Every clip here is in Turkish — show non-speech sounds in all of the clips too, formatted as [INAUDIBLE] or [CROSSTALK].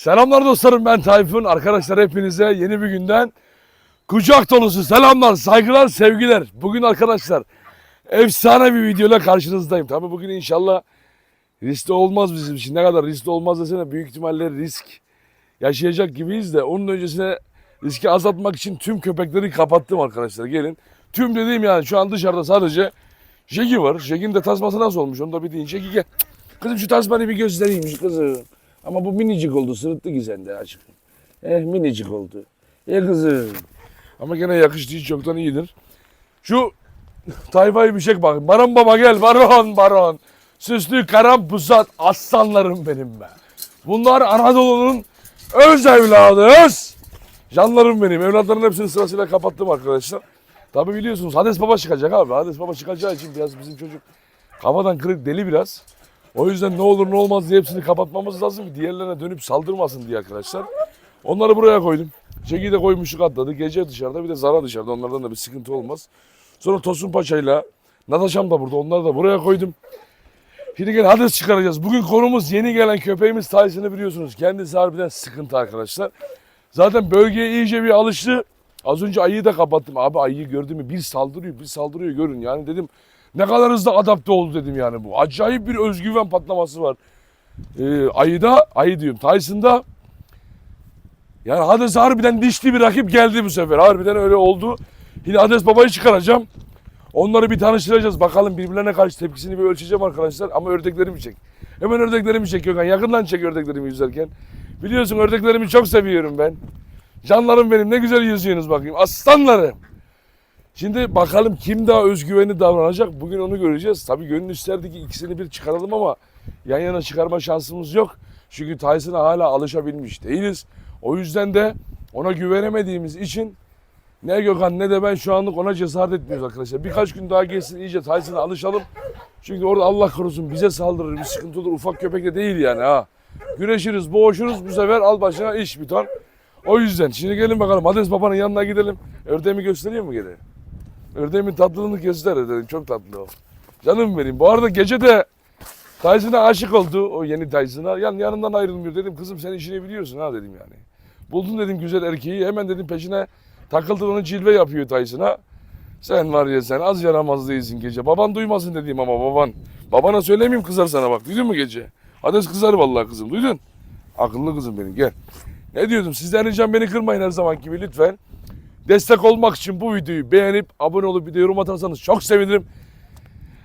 Selamlar dostlarım ben Tayfun. Arkadaşlar hepinize yeni bir günden kucak dolusu selamlar, saygılar, sevgiler. Bugün arkadaşlar efsane bir videoyla karşınızdayım. Tabi bugün inşallah riskli olmaz bizim için. Ne kadar riskli olmaz desene büyük ihtimalle risk yaşayacak gibiyiz de onun öncesine riski azaltmak için tüm köpekleri kapattım arkadaşlar. Gelin. Tüm dediğim yani şu an dışarıda sadece Jegi var. Jegi'nin de tasması nasıl olmuş onu da bir deyin. Jegi gel. Kızım şu tasmanı bir göstereyim kızım. Ama bu minicik oldu. Sırıttı ki sende açık. Eh minicik oldu. Eh kızım. Ama gene yakıştığı çoktan iyidir. Şu tayfayı bir çek bakayım. Baron baba gel. Baron baron. Süslü karam pusat aslanlarım benim be. Bunlar Anadolu'nun öz evladı öz. Canlarım benim. Evlatların hepsini sırasıyla kapattım arkadaşlar. Tabi biliyorsunuz Hades Baba çıkacak abi. Hades Baba çıkacağı için biraz bizim çocuk kafadan kırık deli biraz. O yüzden ne olur ne olmaz diye hepsini kapatmamız lazım diğerlerine dönüp saldırmasın diye arkadaşlar. Onları buraya koydum. Çeki de koymuştuk atladı. Gece dışarıda bir de Zara dışarıda. Onlardan da bir sıkıntı olmaz. Sonra Tosun Paşa'yla Nataşam da burada. Onları da buraya koydum. Şimdi gel Hades çıkaracağız. Bugün konumuz yeni gelen köpeğimiz Tyson'ı biliyorsunuz. Kendisi harbiden sıkıntı arkadaşlar. Zaten bölgeye iyice bir alıştı. Az önce ayıyı da kapattım. Abi ayıyı gördün mü? Bir saldırıyor, bir saldırıyor görün. Yani dedim ne kadar hızlı adapte oldu dedim yani bu. Acayip bir özgüven patlaması var. Ee, ayıda, ayı diyorum Tyson'da yani Hades harbiden dişli bir rakip geldi bu sefer. Harbiden öyle oldu. Yine Hades babayı çıkaracağım. Onları bir tanıştıracağız. Bakalım birbirlerine karşı tepkisini bir ölçeceğim arkadaşlar. Ama ördeklerimi çek. Hemen ördeklerimi çek Gökhan. Yakından çek ördeklerimi yüzerken. Biliyorsun ördeklerimi çok seviyorum ben. Canlarım benim ne güzel yüzüyorsunuz bakayım. Aslanlarım. Şimdi bakalım kim daha özgüvenli davranacak. Bugün onu göreceğiz. Tabii gönül isterdi ki ikisini bir çıkaralım ama yan yana çıkarma şansımız yok. Çünkü Tyson'a hala alışabilmiş değiliz. O yüzden de ona güvenemediğimiz için ne Gökhan ne de ben şu anlık ona cesaret etmiyoruz arkadaşlar. Birkaç gün daha geçsin iyice Tyson'a alışalım. Çünkü orada Allah korusun bize saldırır bir sıkıntı olur. Ufak köpek de değil yani ha. Güreşiriz, boğuşuruz bu sefer al başına iş biter. O yüzden şimdi gelin bakalım Hades babanın yanına gidelim. Ördeğimi göstereyim mi geri? Ördeğimin tatlılığını göster dedim. Çok tatlı o. Canım benim. Bu arada gece de Tyson'a aşık oldu. O yeni Tyson'a. Yani yanından ayrılmıyor. Dedim kızım sen işini biliyorsun ha dedim yani. Buldun dedim güzel erkeği. Hemen dedim peşine takıldı onu cilve yapıyor Tyson'a. Sen var ya sen az yaramaz değilsin gece. Baban duymasın dediğim ama baban. Babana söylemeyeyim kızar sana bak. Duydun mu gece? Hades kızar vallahi kızım. Duydun? Akıllı kızım benim gel. Ne diyordum sizden ricam beni kırmayın her zaman gibi lütfen. Destek olmak için bu videoyu beğenip abone olup bir de yorum atarsanız çok sevinirim.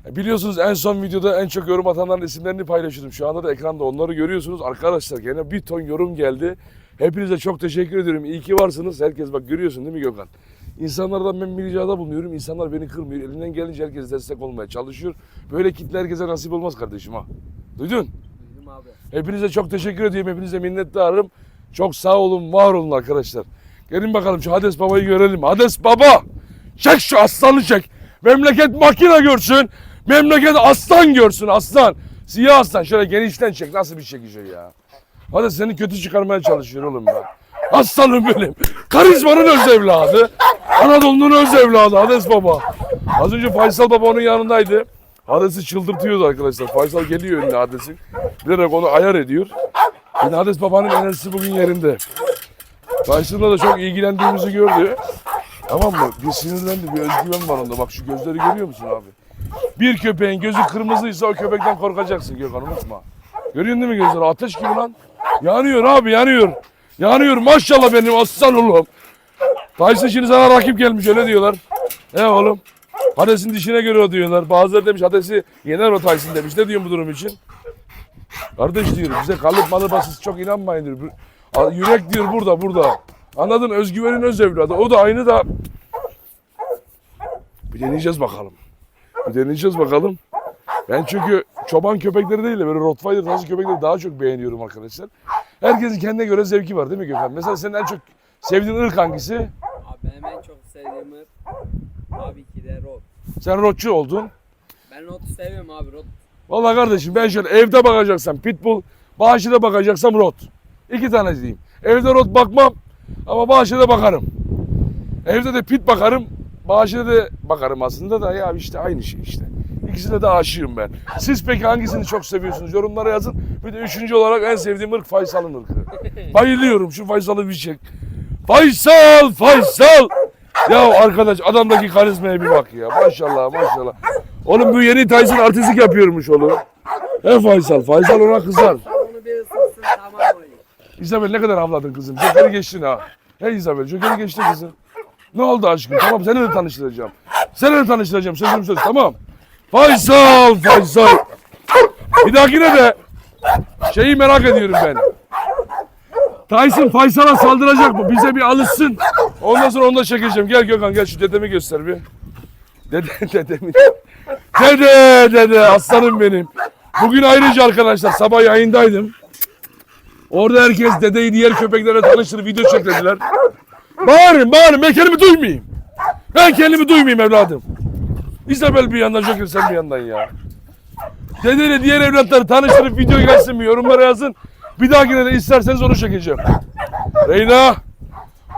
E, Biliyorsunuz en son videoda en çok yorum atanların isimlerini paylaşıyordum. Şu anda da ekranda onları görüyorsunuz. Arkadaşlar gene bir ton yorum geldi. Hepinize çok teşekkür ediyorum. İyi ki varsınız. Herkes bak görüyorsun değil mi Gökhan? İnsanlardan ben bir ricada bulunuyorum. İnsanlar beni kırmıyor. Elinden gelince herkes destek olmaya çalışıyor. Böyle kitle herkese nasip olmaz kardeşim ha. Duydun? Duydum abi. Hepinize çok teşekkür ediyorum. Hepinize minnettarım. Çok sağ olun, var olun arkadaşlar. Gelin bakalım şu Hades Baba'yı görelim. Hades Baba! Çek şu aslanı çek. Memleket makine görsün. Memleket aslan görsün aslan. Siyah aslan. Şöyle genişten çek. Nasıl bir çekici ya? Hadi seni kötü çıkarmaya çalışıyor oğlum ben. Aslanım benim. Karizmanın öz evladı. Anadolu'nun öz evladı Hades Baba. Az önce Faysal Baba onun yanındaydı. Hades'i çıldırtıyordu arkadaşlar. Faysal geliyor önüne Hades'in. Bilerek onu ayar ediyor. Yine Hades Baba'nın enerjisi bugün yerinde. Tyson'la da çok ilgilendiğimizi gördü. Tamam mı? Bir sinirlendi, bir özgüven var onda. Bak şu gözleri görüyor musun abi? Bir köpeğin gözü kırmızıysa o köpekten korkacaksın Gökhan unutma. Görüyorsun değil mi gözleri? Ateş gibi lan. Yanıyor abi yanıyor. Yanıyor maşallah benim aslan oğlum. Tyson şimdi sana rakip gelmiş öyle diyorlar. He oğlum. Hades'in dişine göre o diyorlar. Bazıları demiş Hades'i yener o Tyson demiş. Ne diyorsun bu durum için? Kardeş diyor bize kalıp malı basit çok inanmayın diyor. Yürek diyor burada burada. Anladın özgüvenin öz evladı. O da aynı da. Bir deneyeceğiz bakalım. Bir deneyeceğiz bakalım. Ben çünkü çoban köpekleri değil de böyle Rottweiler tarzı köpekleri daha çok beğeniyorum arkadaşlar. Herkesin kendine göre zevki var değil mi Gökhan? Mesela senin en çok sevdiğin ırk hangisi? Abi benim en çok sevdiğim ırk tabii ki de rot. Sen rotçu oldun. Ben rotu seviyorum abi rot. Vallahi kardeşim ben şöyle evde bakacaksam pitbull, bahçede bakacaksam rot. İki tane diyeyim. Evde rot bakmam ama bahçede bakarım. Evde de pit bakarım, bahçede de bakarım aslında da ya işte aynı şey işte. ikisine de aşığım ben. Siz peki hangisini çok seviyorsunuz? Yorumlara yazın. Bir de üçüncü olarak en sevdiğim ırk Faysal'ın ırkı. Bayılıyorum şu Faysal'ı bir çek. Faysal! Faysal! Ya arkadaş adamdaki karizmaya bir bak ya. Maşallah maşallah. Oğlum bu yeni Tyson artistik yapıyormuş oğlum. He Faysal. Faysal ona kızar. Onu bir ısırsın tamam oyun. İzabel ne kadar avladın kızım? Joker'i geçtin ha. He İzabel Joker'i geçti kızım. Ne oldu aşkım? Tamam seni de tanıştıracağım. Seni de tanıştıracağım. Sözüm söz tamam. Faysal Faysal. Bir dahakine de şeyi merak ediyorum ben. Tyson Faysal'a saldıracak mı? Bize bir alışsın. Ondan sonra onu da çekeceğim. Gel Gökhan gel şu dedemi göster bir. Dede [LAUGHS] dedemi. Dede dede aslanım benim. Bugün ayrıca arkadaşlar sabah yayındaydım. Orada herkes dedeyi diğer köpeklerle tanıştırıp video çeklediler. Bağırın bağırın ben kendimi duymayayım. Ben kendimi duymayayım evladım. İzabel bir yandan Joker sen bir yandan ya. Dedeyle diğer evlatları tanıştırıp video gelsin mi yorumlara yazın. Bir dahakine de isterseniz onu çekeceğim. Reyna.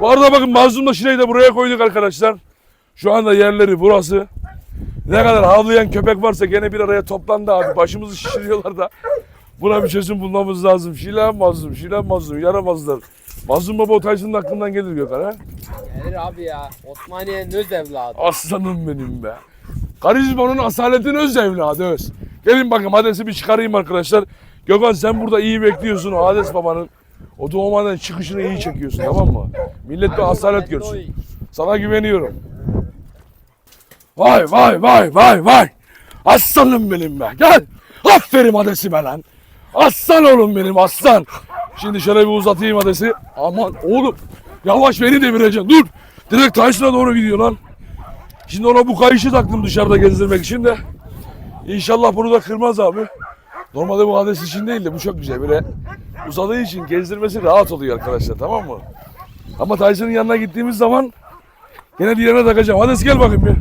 Bu arada bakın mazlumla Şile'yi de buraya koyduk arkadaşlar. Şu anda yerleri burası. Ne kadar havlayan köpek varsa gene bir araya toplandı abi. Başımızı şişiriyorlar da. Buna bir çözüm bulmamız lazım. Şilen mazlum, şilen mazlum, yaramazlar. Mazlum baba o Tyson'un aklından gelir Gökhan ha. Gelir abi ya. Osmaniye'nin öz evladı. Aslanım benim be. Karizmanın asaletin öz evladı öz. Gelin bakın Hades'i bir çıkarayım arkadaşlar. Gökhan sen burada iyi bekliyorsun o Hades babanın. O doğmadan çıkışını iyi çekiyorsun tamam mı? Millet bir asalet görsün. Sana güveniyorum. Vay vay vay vay vay. Aslanım benim be. Gel. Aferin Hades'ime lan. Aslan oğlum benim aslan. Şimdi şöyle bir uzatayım Hades'i. Aman oğlum. Yavaş beni devireceğim. Dur. Direkt Tyson'a doğru gidiyor lan. Şimdi ona bu kayışı taktım dışarıda gezdirmek için de. İnşallah bunu da kırmaz abi. Normalde bu Hades için değil de bu çok güzel. Böyle uzadığı için gezdirmesi rahat oluyor arkadaşlar tamam mı? Ama Tyson'ın yanına gittiğimiz zaman Gene diğerine takacağım. Hades gel bakayım bir.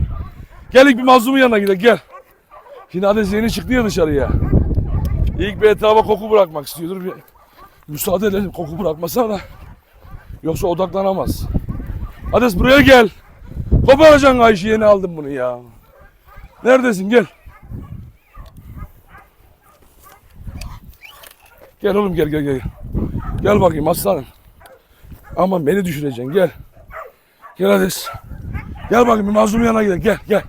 Gel ilk bir mazlumun yanına gidelim gel. Şimdi Hades yeni çıktı ya dışarıya. İlk bir etrafa koku bırakmak istiyordur. Bir müsaade edelim koku bırakmasına da. Yoksa odaklanamaz. Hades buraya gel. Koparacaksın Ayşe yeni aldım bunu ya. Neredesin gel. Gel oğlum gel gel gel. Gel bakayım aslanım. Aman beni düşüreceksin gel. Gel Hades. Gel bakayım bir mazlumun yanına gidelim. Gel gel.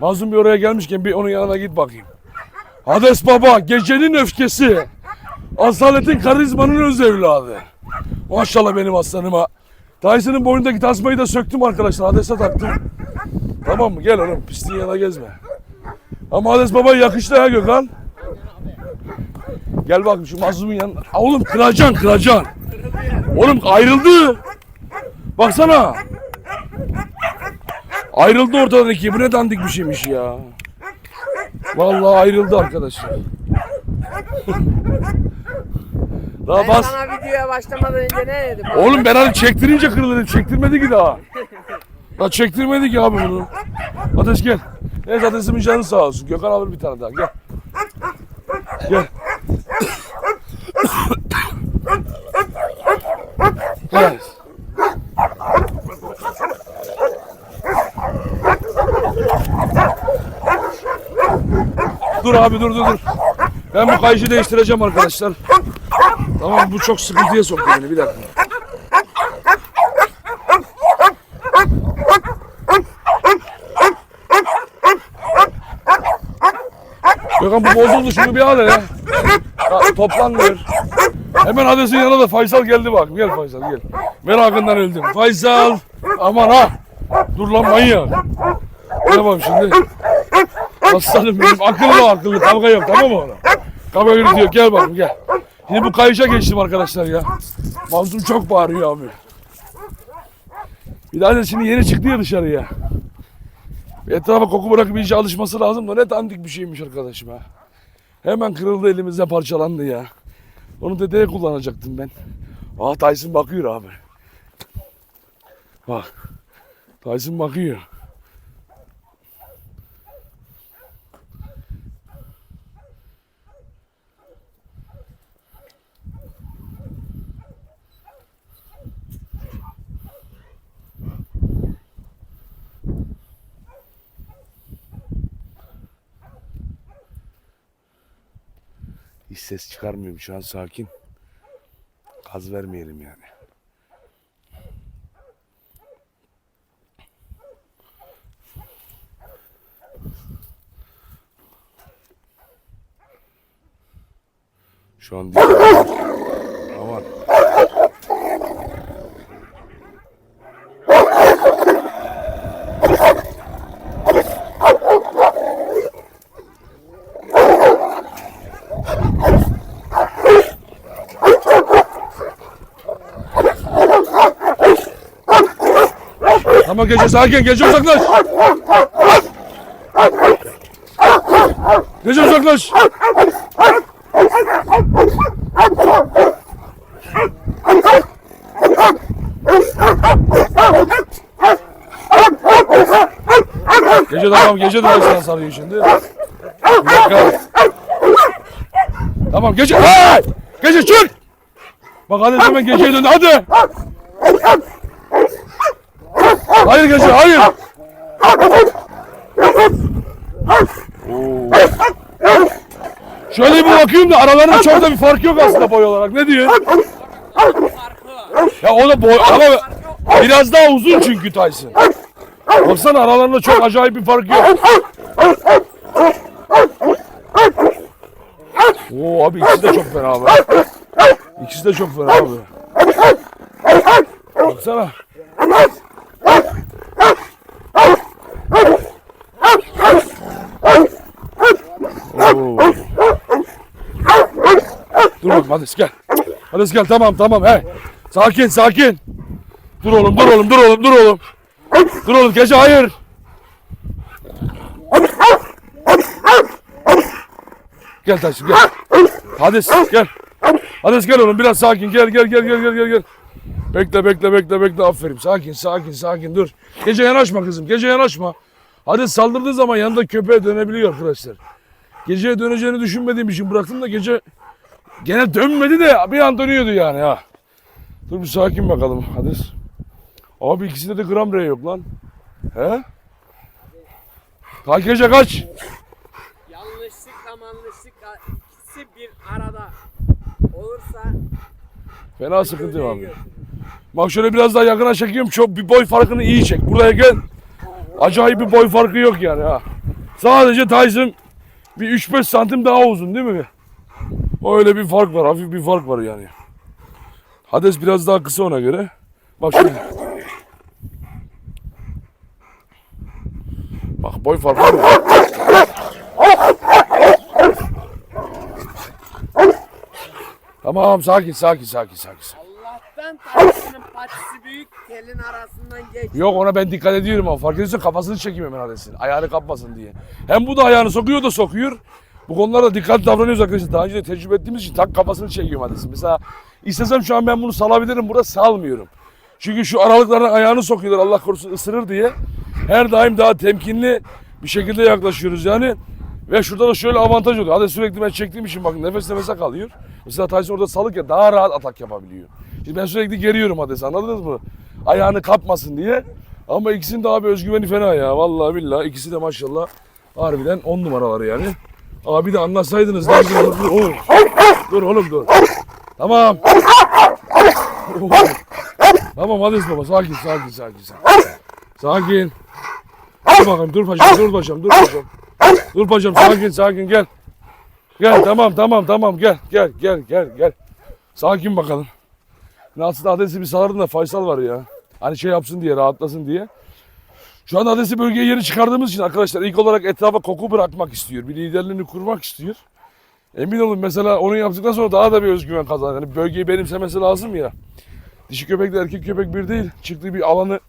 Mazlum bir oraya gelmişken bir onun yanına git bakayım. Hades baba gecenin öfkesi. Asaletin karizmanın öz evladı. Maşallah benim aslanıma. Tyson'ın boynundaki tasmayı da söktüm arkadaşlar. Hades'e taktım. Tamam mı? Gel oğlum pisliğin yanına gezme. Ama Hades baba yakıştı ha Gökhan. Gel bakayım şu mazlumun yanına. Aa, Oğlum kıracaksın kıracaksın. Oğlum ayrıldı. Baksana. Ayrıldı ortadan ikiye. Bu ne dandik bir şeymiş ya. Vallahi ayrıldı arkadaşlar. Daha Ben bas. sana videoya başlamadan önce ne dedim? Oğlum ben hani çektirince kırıldı. Çektirmedi ki daha. Daha çektirmedi ki abi bunu. Ateş gel. Neyse Ateş'imin canı sağ olsun. Gökhan alır bir tane daha. Gel. Gel. Gel. Dur abi dur dur dur. Ben bu kayışı değiştireceğim arkadaşlar. Tamam bu çok sıkıntıya soktu beni bir dakika. Gökhan bu bozuldu şunu bir al hele. Ya, toplanmıyor. Hemen Hades'in yanına da Faysal geldi bak. Gel Faysal gel. Merakından öldüm. Faysal. Aman ha. Dur lan manyak. Tamam şimdi. Aslanım benim akıllı akıllı kavga yok tamam mı ona? Kavga yürütüyor gel bakayım gel. Şimdi bu kayışa geçtim arkadaşlar ya. Mazlum çok bağırıyor abi. Bir daha da şimdi yeni çıktı ya dışarıya. Etrafa koku bırakıp iyice alışması lazım da ne dandik bir şeymiş arkadaşım ha. Hemen kırıldı elimizde parçalandı ya. Onu dedeye kullanacaktım ben. Aa Tyson bakıyor abi. Bak. Tyson bakıyor. Hiç ses çıkarmıyorum şu an sakin. Gaz vermeyelim yani. Şu an değil. Aman. Ama gece sakin, gece uzaklaş. Gece uzaklaş. Gece tamam, gece de başına sarıyor şimdi. Bir dakika. Tamam, gece. Hey! Gece çık! Bak hadi hemen geceye dön, hadi! Hayır gece, hayır! Şöyle bir bakıyorum da aralarında çok da bir fark yok aslında boy olarak. Ne diyor? Ya o da boy ama biraz daha uzun çünkü Tyson. Baksana aralarında çok acayip bir fark yok. Oo abi ikisi de çok fena abi. İkisi de çok fena abi. Baksana. Oo. Dur bakalım hadi gel. Hadi gel tamam tamam he. Sakin sakin. Dur oğlum dur oğlum dur oğlum dur oğlum. Dur oğlum gece hayır. Gel Taşım gel. Hadi gel. Hadi gel oğlum biraz sakin gel gel gel gel gel gel. Bekle bekle bekle bekle aferin sakin sakin sakin dur. Gece yanaşma kızım gece yanaşma. Hadi saldırdığı zaman yanında köpeğe dönebiliyor arkadaşlar. Geceye döneceğini düşünmediğim için bıraktım da gece gene dönmedi de bir an dönüyordu yani ha. Dur bir sakin bakalım hadi. Abi ikisinde de gram R yok lan. He? Kaç gece kaç? Yanlışlıkla manlışlıkla ikisi bir arada olursa Fena sıkıntı var. Bak şöyle biraz daha yakına çekiyorum. Çok bir boy farkını iyi çek. Buraya gel. Acayip bir boy farkı yok yani ha. Sadece Tyson bir 3-5 santim daha uzun değil mi? Öyle bir fark var. Hafif bir fark var yani. Hades biraz daha kısa ona göre. Bak şöyle. Bak boy farkı var. Tamam sakin sakin sakin sakin. Allah'tan tanesinin patisi büyük telin arasından geç. Yok ona ben dikkat ediyorum ama fark ediyorsun kafasını çekeyim hemen. Ayağını kapmasın diye. Hem bu da ayağını sokuyor da sokuyor. Bu konularda dikkatli davranıyoruz arkadaşlar. Daha önce de tecrübe ettiğimiz için tak kafasını çekiyorum Hades'in. Mesela istesem şu an ben bunu salabilirim. Burada salmıyorum. Çünkü şu aralıklardan ayağını sokuyorlar Allah korusun ısırır diye. Her daim daha temkinli bir şekilde yaklaşıyoruz yani. Ve şurada da şöyle avantaj oluyor. Hadi sürekli ben çektiğim için bakın nefes nefese kalıyor. Mesela Tyson orada salık ya daha rahat atak yapabiliyor. Şimdi ben sürekli geriyorum Hades anladınız mı? Ayağını kapmasın diye. Ama ikisinin de abi özgüveni fena ya. Vallahi billahi ikisi de maşallah harbiden on numaraları yani. Abi de anlatsaydınız. ne güzel olurdu. Oo. Dur oğlum dur. Tamam. Tamam Hades baba sakin sakin sakin sakin. Sakin. Dur bakalım dur paşam dur paşam dur paşam. Dur paşam sakin sakin gel. Gel tamam tamam tamam gel gel gel gel gel. Sakin bakalım. Ben aslında Ades'i bir salardım da Faysal var ya. Hani şey yapsın diye rahatlasın diye. Şu an Ades'i bölgeye yeni çıkardığımız için arkadaşlar ilk olarak etrafa koku bırakmak istiyor. Bir liderliğini kurmak istiyor. Emin olun mesela onu yaptıktan sonra daha da bir özgüven kazanır. Yani bölgeyi benimsemesi lazım ya. Dişi köpekle erkek köpek bir değil. Çıktığı bir alanı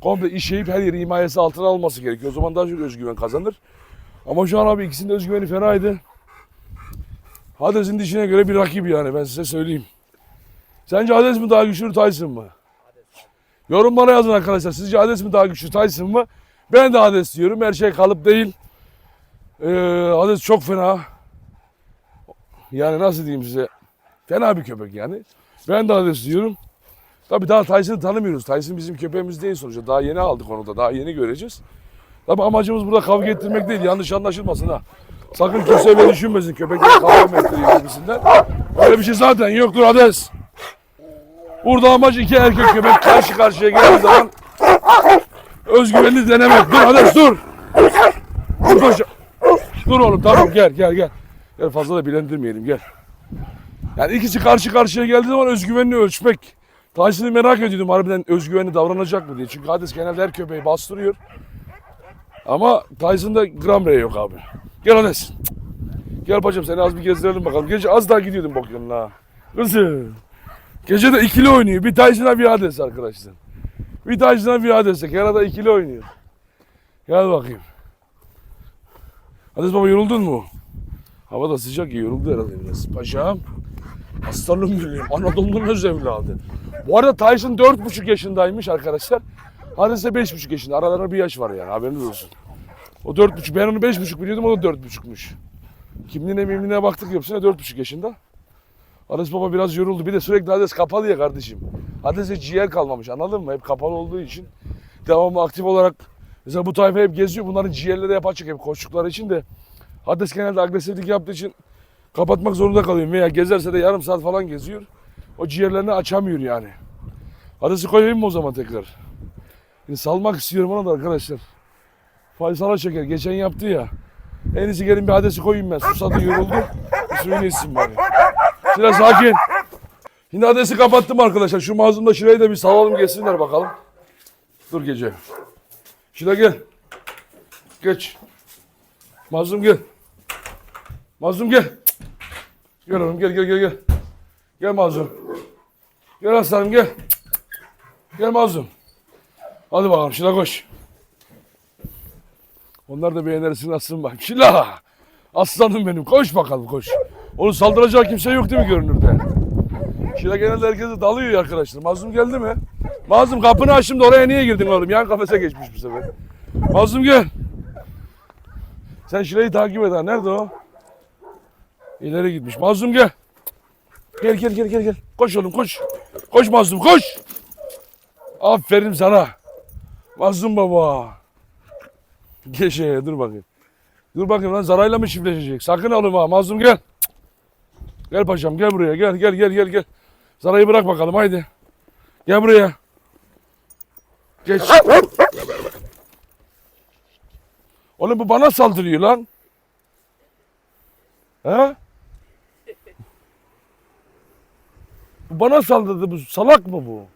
komple işleyip her yeri himayesi altına alması gerekiyor. O zaman daha çok özgüven kazanır. Ama şu an abi ikisinin de özgüveni fenaydı. Hades'in dişine göre bir rakip yani ben size söyleyeyim. Sence Hades mi daha güçlü Tyson mı? Yorumlara yazın arkadaşlar. Sizce Hades mi daha güçlü Tyson mı? Ben de Hades diyorum. Her şey kalıp değil. Ee, Hades çok fena. Yani nasıl diyeyim size? Fena bir köpek yani. Ben de Hades diyorum. Tabii daha Tyson'ı tanımıyoruz. Tyson bizim köpeğimiz değil sonuçta. Daha yeni aldık onu da. Daha yeni göreceğiz. Tabii amacımız burada kavga ettirmek değil. Yanlış anlaşılmasın ha. Sakın kimse böyle düşünmesin köpekler kavga mı ettiriyor gibisinden. Öyle bir şey zaten yoktur Hades. Burada amaç iki erkek köpek karşı karşıya geldiği zaman özgüvenini denemek. Dur Hades dur. Dur koş. Dur oğlum tamam gel gel gel. Gel fazla da bilendirmeyelim gel. Yani ikisi karşı karşıya geldiği zaman özgüvenini ölçmek. Tyson'ı merak ediyordum harbiden özgüvenli davranacak mı diye. Çünkü Hades genelde her köpeği bastırıyor. Ama Tyson'da gram R yok abi. Gel Hades. Gel bacım seni az bir gezdirelim bakalım. Gece az daha gidiyordum bok yoluna. Kızım. Gece de ikili oynuyor. Bir Tyson'a bir Hades arkadaşlar. Bir Tyson'a bir Hades'e. Kerada ikili oynuyor. Gel bakayım. Hades baba yoruldun mu? Hava da sıcak ya yoruldu herhalde biraz. Paşam. Aslanım benim. Anadolu'nun öz evladı. Bu arada Tyson 4,5 yaşındaymış arkadaşlar. Hades de 5,5 yaşında. Aralarında bir yaş var yani haberiniz olsun. O 4,5. Ben onu 5,5 biliyordum. O da 4,5'muş. Kimliğine mimliğine baktık hepsine 4,5 yaşında. Hades baba biraz yoruldu. Bir de sürekli Hades kapalı ya kardeşim. Hades'e ciğer kalmamış anladın mı? Hep kapalı olduğu için. Devamlı aktif olarak mesela bu tayfa hep geziyor. Bunların ciğerleri hep açık hep koştukları için de. Hades genelde agresiflik yaptığı için kapatmak zorunda kalıyor. Veya gezerse de yarım saat falan geziyor. O ciğerlerini açamıyor yani. Hades'i koyayım mı o zaman tekrar? Şimdi salmak istiyorum ona da arkadaşlar. Faysal'a çeker. Geçen yaptı ya. En iyisi gelin bir Hades'i koyayım ben. Susadı yoruldu. Suyunu içsin bari. Şöyle sakin. Şimdi Hades'i kapattım arkadaşlar. Şu mazlumda şurayı da bir salalım geçsinler bakalım. Dur gece. Şuraya gel. Geç. Mazlum gel. Mazlum gel. Gel oğlum gel gel gel gel. Gel Mazlum. Gel aslanım gel. Gel Mazlum. Hadi bakalım Şila koş. Onlar da beğenirsin aslanım bakayım. Şila. Aslanım benim. Koş bakalım koş. Onu saldıracak kimse yok değil mi görünürde? Şila genelde herkese dalıyor arkadaşlar. Mazlum geldi mi? Mazlum kapını açtım da oraya niye girdin oğlum? Yan kafese geçmiş bu sefer. Mazlum gel. Sen Şila'yı takip et ha. Nerede o? İleri gitmiş. Mazlum gel. Gel gel gel gel gel. Koş oğlum koş. Koş Mazlum koş. Aferin sana. Mazlum baba. Geçe dur bakayım. Dur bakayım lan Zara'yla mı çiftleşecek? Sakın oğlum ha. Mazlum gel. Gel paşam gel buraya. Gel gel gel gel gel. Zara'yı bırak bakalım haydi. Gel buraya. Geç. Oğlum bu bana saldırıyor lan. He? Bu bana saldırdı bu. Salak mı bu?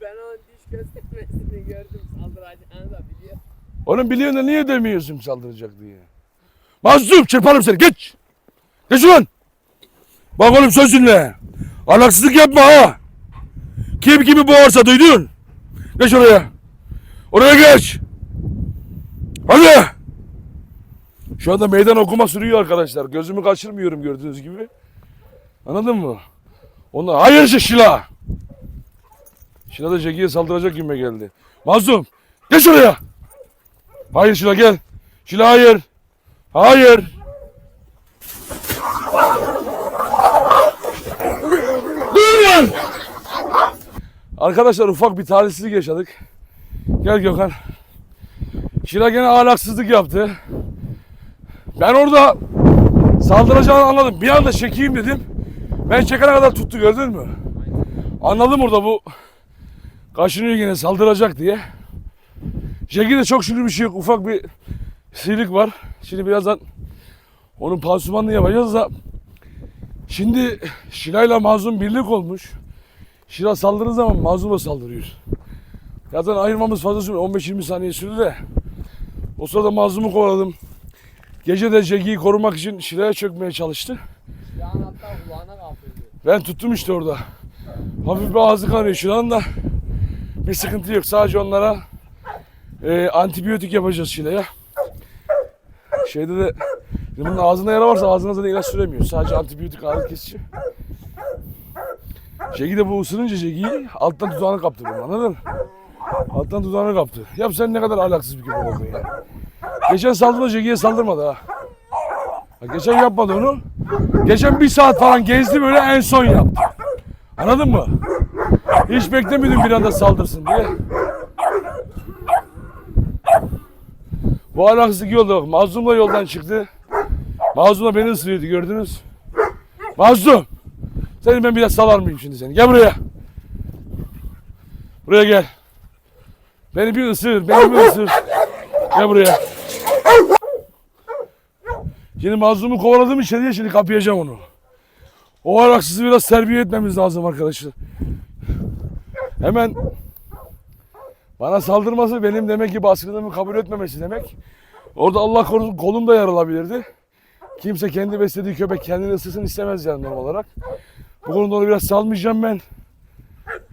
Ben onun diş göstermesini gördüm saldıracağını da biliyor. Oğlum biliyorsun da niye demiyorsun saldıracak diye. Mazlum çırparım seni geç. Geç ulan. Bak oğlum söz dinle. Alaksızlık yapma ha. Kim kimi boğarsa duydun. Geç oraya. Oraya geç. Hadi. Şu anda meydan okuma sürüyor arkadaşlar. Gözümü kaçırmıyorum gördüğünüz gibi. Anladın mı? Onlar hayır Şila. Şila da Jackie'ye saldıracak gibi geldi. Mazlum geç oraya. Hayır Şila gel. Şila hayır. Hayır. Durun. Arkadaşlar ufak bir talihsizlik yaşadık. Gel Gökhan. Şila gene ahlaksızlık yaptı. Ben orada saldıracağını anladım. Bir anda çekeyim dedim. Ben çekene kadar tuttu gördün mü? Anladım orada bu kaşınıyor yine saldıracak diye. Jackie de çok şükür bir şey yok. Ufak bir silik var. Şimdi birazdan onun pansumanını yapacağız da şimdi Şila'yla Mazlum birlik olmuş. Şila saldırdığı zaman Mazlum da saldırıyor. Zaten ayırmamız fazla sürmüyor. 15-20 saniye sürdü de. O sırada Mazlum'u kovaladım. Gece de Jackie'yi korumak için Şila'ya çökmeye çalıştı. An hatta kulağına kapıyordu. Ben tuttum işte orada. Hafif bir ağzı kanıyor şu anda. Bir sıkıntı yok. Sadece onlara e, antibiyotik yapacağız Şile'ye. Şeyde de şimdi bunun ağzında yara varsa ağzına zaten ilaç süremiyor. Sadece antibiyotik ağrı kesici. Jegi de bu ısırınca Jegi'yi alttan dudağını kaptı bunu anladın mı? Alttan dudağını kaptı. Yap sen ne kadar alaksız bir köpek oldun ya. Geçen saldırma Jegi'ye saldırmadı ha. Ha, Geçen yapmadı onu. Geçen bir saat falan gezdi böyle en son yaptı. Anladın mı? Hiç beklemedim bir anda saldırsın diye. Bu alaksızlık yolda bak. Mazlum da yoldan çıktı. Mazlum da beni ısırıyordu gördünüz. Mazlum. Seni ben bir de salar mıyım şimdi seni? Gel buraya. Buraya gel. Beni bir ısır, beni bir ısır. Gel buraya. Şimdi mazlumu kovaladım içeriye şimdi kapayacağım onu. O araksızı biraz terbiye etmemiz lazım arkadaşlar. Hemen bana saldırması benim demek ki baskınımı kabul etmemesi demek. Orada Allah korusun kolum da yarılabilirdi. Kimse kendi beslediği köpek kendini ısırsın istemez yani normal olarak. Bu konuda onu biraz salmayacağım ben.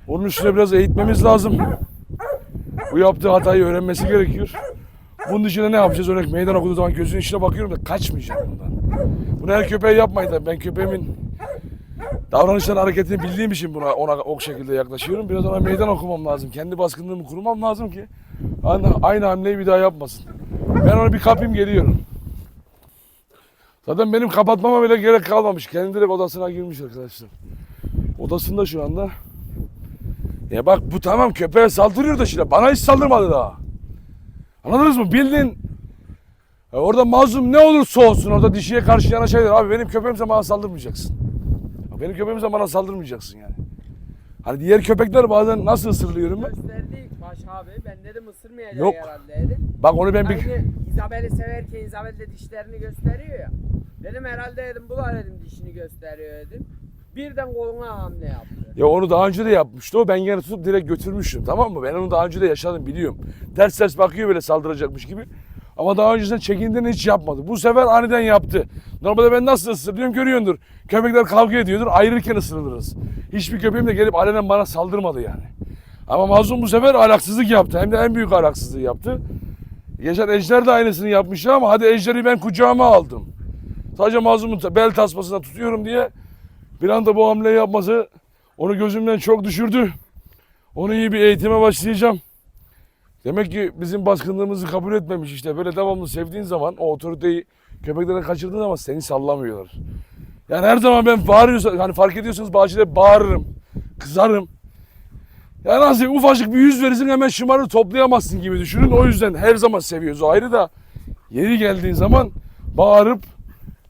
Onun üstüne biraz eğitmemiz lazım. Bu yaptığı hatayı öğrenmesi gerekiyor. Bunun dışında ne yapacağız? Örnek meydan okuduğu zaman gözünün içine bakıyorum da kaçmayacağım bundan. Bunu her köpeğe yapmayın tabii. Ben köpeğimin davranışlarını, hareketini bildiğim için buna ona o şekilde yaklaşıyorum. Biraz ona meydan okumam lazım. Kendi baskınlığımı kurmam lazım ki aynı, aynı hamleyi bir daha yapmasın. Ben onu bir kapayım geliyorum. Zaten benim kapatmama bile gerek kalmamış. Kendi direkt odasına girmiş arkadaşlar. Odasında şu anda. Ya bak bu tamam köpeğe saldırıyor da şimdi bana hiç saldırmadı daha. Anladınız mı? Bildin. Orada mazlum ne olursa olsun orada dişiye karşı yanaşabilir. Abi benim köpeğimse bana saldırmayacaksın. Ya Benim köpeğimse bana saldırmayacaksın yani. Hani diğer köpekler bazen nasıl ısırılıyorum ben? Gösterdi Baş abi. Ben dedim ısırmayacak Yok. herhalde dedim. Bak onu ben bir... Aynı Isabel'i severken Isabel de dişlerini gösteriyor ya. Dedim herhalde dedim bu da dedim dişini gösteriyor dedim. Birden koluna hamle yaptı. Ya onu daha önce de yapmıştı o. Ben gene tutup direkt götürmüştüm tamam mı? Ben onu daha önce de yaşadım biliyorum. Ters ters bakıyor böyle saldıracakmış gibi. Ama daha öncesinde çekindiğini hiç yapmadı. Bu sefer aniden yaptı. Normalde ben nasıl ısırıyorum görüyordur. Köpekler kavga ediyordur. Ayrılırken ısırılırız. Hiçbir köpeğim de gelip alenen bana saldırmadı yani. Ama Mazlum bu sefer alaksızlık yaptı. Hem de en büyük alaksızlığı yaptı. Geçen Ejder de aynısını yapmıştı ama hadi Ejder'i ben kucağıma aldım. Sadece Mazlum'un bel tasmasına tutuyorum diye bir anda bu hamleyi yapması onu gözümden çok düşürdü. Onu iyi bir eğitime başlayacağım. Demek ki bizim baskınlığımızı kabul etmemiş işte. Böyle devamlı sevdiğin zaman o otoriteyi köpeklerden kaçırdığın zaman seni sallamıyorlar. Yani her zaman ben bağırıyorsam, hani fark ediyorsanız bahçede bağırırım, kızarım. Yani nasıl ufacık bir yüz verirsin hemen şımarır toplayamazsın gibi düşünün. O yüzden her zaman seviyoruz. O ayrı da yeri geldiğin zaman bağırıp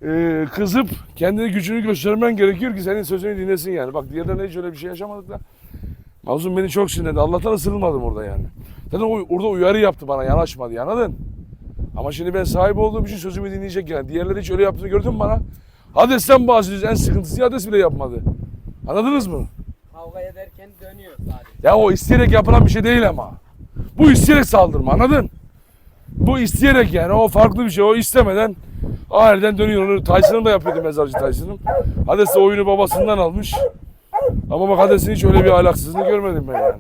e, kızıp kendini gücünü göstermen gerekiyor ki senin sözünü dinlesin yani. Bak diğerlerine hiç öyle bir şey yaşamadık da. Mazlum beni çok sinirlendi. Allah'tan ısırılmadım orada yani. Zaten orada uyarı yaptı bana yanaşma diye anladın? Ama şimdi ben sahip olduğum için sözümü dinleyecek yani. Diğerleri hiç öyle yaptığını gördün mü bana? Hades'ten bahsediyoruz. En sıkıntısı Hades bile yapmadı. Anladınız mı? Kavga ederken dönüyor sadece. Ya o isteyerek yapılan bir şey değil ama. Bu isteyerek saldırma anladın? Bu isteyerek yani o farklı bir şey. O istemeden aniden dönüyor. Onu Tyson'ın da yapıyordu mezarcı Tyson'ın. Hades de oyunu babasından almış. Ama bak Hades'in hiç öyle bir ahlaksızlığını görmedim ben yani.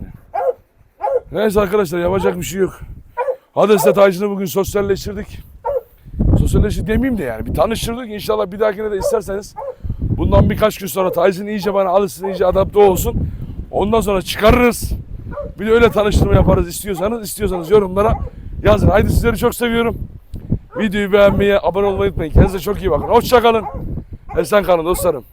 Neyse arkadaşlar yapacak bir şey yok. Hades'le Tyson'ı bugün sosyalleştirdik. Sosyalleştirdik demeyeyim de yani bir tanıştırdık. İnşallah bir dahakine de isterseniz bundan birkaç gün sonra Tyson iyice bana alışsın, iyice adapte olsun. Ondan sonra çıkarırız. Bir de öyle tanıştırma yaparız istiyorsanız. istiyorsanız yorumlara yazın. Haydi sizleri çok seviyorum. Videoyu beğenmeyi, abone olmayı unutmayın. Kendinize çok iyi bakın. Hoşçakalın. Esen kalın dostlarım.